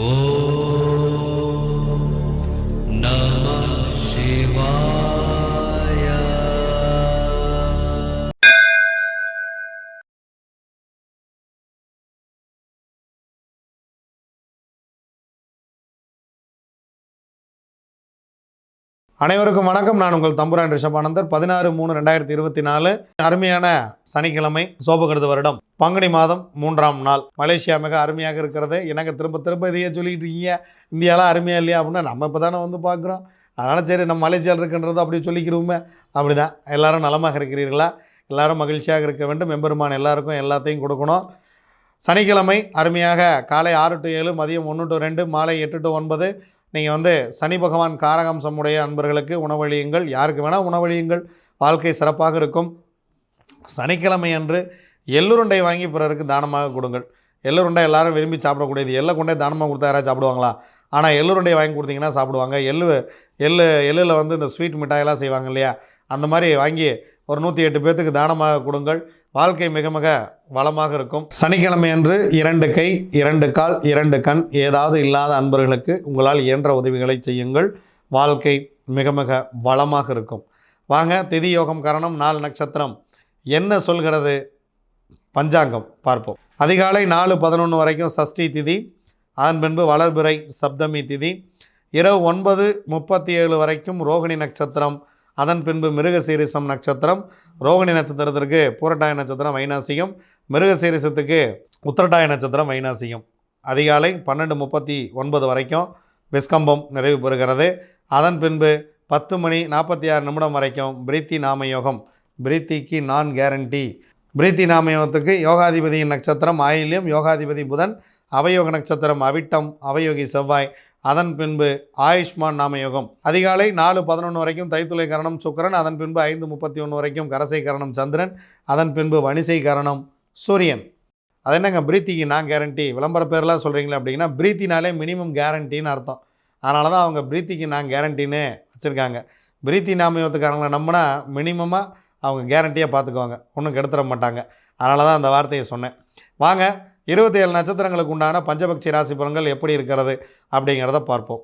Oh. அனைவருக்கும் வணக்கம். நான் உங்கள் தம்புரான் ரிஷபானந்தர். பதினாறு மூணு ரெண்டாயிரத்தி இருபத்தி நாலு அருமையான சனிக்கிழமை சோபகிருத வருடம். பங்குனி மாதம் மூன்றாம் நாள். மலேசியா மிக அருமையாக இருக்கிறது. எனக்கு திரும்ப திரும்ப இதையே சொல்லிட்டு இருக்கீங்க. இந்தியாலாம் அருமையா இல்லையா அப்படின்னா நம்ம இப்போ தானே வந்து பார்க்குறோம். அதனால் சரி நம்ம மலேசியாவில் இருக்கின்றது அப்படி சொல்லிக்கிறோமே. அப்படி தான் எல்லாரும் நலமாக இருக்கிறீர்களா? எல்லாரும் மகிழ்ச்சியாக இருக்க வேண்டும். எம்பெருமான் எல்லாருக்கும் எல்லாத்தையும் கொடுக்கணும். சனிக்கிழமை அருமையாக காலை ஆறு டு ஏழு மதியம் ஒன்று டு ரெண்டு மாலை எட்டு டு ஒன்பது நீங்கள் வந்து சனி பகவான் காரகம்சம் உடைய அன்பர்களுக்கு உணவழியுங்கள் யாருக்கு வேணால் உணவழியுங்கள் வாழ்க்கை சிறப்பாக இருக்கும். சனிக்கிழமை அன்று எள்ளுருண்டை வாங்கி பிறருக்கு தானமாக கொடுங்கள். எள்ளுருண்டை எல்லாரும் விரும்பி சாப்பிடக்கூடியது. எள்ளை கொண்டே தானமாக கொடுத்தா யாராவது சாப்பிடுவாங்களா? ஆனால் எள்ளுருண்டை வாங்கி கொடுத்தீங்கன்னா சாப்பிடுவாங்க. எள்ளு எள்ளு எள்ளில் வந்து இந்த ஸ்வீட் மிட்டாயெல்லாம் செய்வாங்க இல்லையா? அந்த மாதிரி வாங்கி ஒரு நூற்றி எட்டு பேர்த்துக்கு தானமாக கொடுங்கள். வாழ்க்கை மிக மிக வளமாக இருக்கும். சனிக்கிழமை அன்று இரண்டு கை இரண்டு கால் இரண்டு கண் ஏதாவது இல்லாத அன்பர்களுக்கு உங்களால் இயன்ற உதவிகளை செய்யுங்கள். வாழ்க்கை மிக மிக வளமாக இருக்கும். வாங்க திதி யோகம் கரணம் நாலு நட்சத்திரம். என்ன சொல்கிறது? பஞ்சாங்கம் பார்ப்போம். அதிகாலை நாலு பதினொன்று வரைக்கும் சஷ்டி திதி அதன் பின்பு வளர்பிறை சப்தமி திதி. இரவு ஒன்பது முப்பத்தி ஏழு வரைக்கும் ரோகிணி நட்சத்திரம். அதன் பின்பு மிருகசீரிசம் நட்சத்திரம் ரோகிணி நட்சத்திரத்திற்கு பூரட்டாய நட்சத்திரம் வைனாசிகம் மிருகசீரிசத்துக்கு உத்திரட்டாய நட்சத்திரம் வைனாசிகம் அதிகாலை பன்னெண்டு முப்பத்தி ஒன்பது வரைக்கும் விஸ்கம்பம் நிறைவு பெறுகிறது. அதன் பின்பு பத்து மணி நாற்பத்தி ஆறு நிமிடம் வரைக்கும் பிரீத்தி நாமயோகம். பிரீத்திக்கு நான் கேரண்டி பிரீத்தி நாமயோகத்துக்கு யோகாதிபதியின் நட்சத்திரம் ஆயில்யம் யோகாதிபதி புதன் அவயோக நட்சத்திரம் அவிட்டம் அவயோகி செவ்வாய் அதன் பின்பு ஆயுஷ்மான் நாமயோகம். அதிகாலை நாலு பதினொன்று வரைக்கும் தைத்துளை கரணம் சுக்கரன் அதன் பின்பு ஐந்து முப்பத்தி ஒன்று வரைக்கும் கரசை கரணம் சந்திரன் அதன் பின்பு வணிசை கரணம் சூரியன். அது என்னங்க? பிரீத்திக்கு நான் கேரண்டி விளம்பர பேர்லாம் சொல்கிறீங்களே அப்படின்னா பிரீத்தினாலே மினிமம் கேரண்டின்னு அர்த்தம். அதனால தான் அவங்க பிரீத்திக்கு நான் கேரண்டின்னு வச்சுருக்காங்க. பிரீத்தி நாமயோகத்துக்காரங்களை நம்பினா மினிமமாக அவங்க கேரண்டியாக பார்த்துக்குவாங்க ஒன்றும் கெடுத்துட மாட்டாங்க. அதனால தான் அந்த வார்த்தையை சொன்னேன். வாங்க இருபத்தி ஏழு நட்சத்திரங்களுக்கு உண்டான பஞ்சபக்ஷி ராசி பலன்கள் எப்படி இருக்கிறது அப்படிங்கிறத பார்ப்போம்.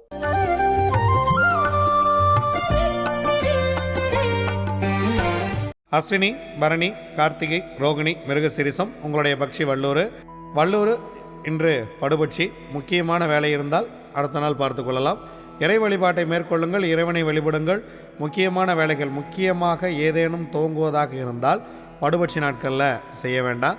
அஸ்வினி பரணி கார்த்திகை ரோகிணி மிருகசிரிசம் உங்களுடைய பக்ஷி வள்ளூர் வள்ளூர் இன்று படுபட்சி முக்கியமான வேலை இருந்தால் அடுத்த நாள் பார்த்து கொள்ளலாம். இறை வழிபாட்டை மேற்கொள்ளுங்கள் இறைவனை வழிபடுங்கள். முக்கியமான வேலைகள் முக்கியமாக ஏதேனும் துவங்குவதாக இருந்தால் படுபட்சி நாட்களில் செய்ய வேண்டாம்.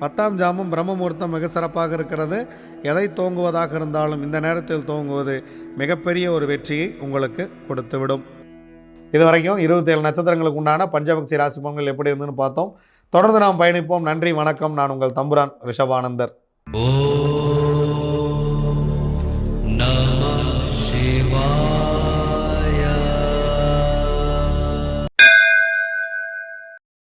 பத்தாம் ஜாமம் பிரம்மமுகூர்த்தம் மிக சிறப்பாக இருக்கிறது. எதை தோங்குவதாக இருந்தாலும் இந்த நேரத்தில் தோங்குவது மிகப்பெரிய ஒரு வெற்றியை உங்களுக்கு கொடுத்துவிடும். இது வரைக்கும் இருபத்தேழு நட்சத்திரங்களுக்கு உண்டான பஞ்சபக்ஷி ராசி பொங்கல் எப்படி இருந்துன்னு பார்த்தோம். தொடர்ந்து நாம் பயணிப்போம். நன்றி வணக்கம். நான் உங்கள் தம்புரான் ரிஷபானந்தர். ஓ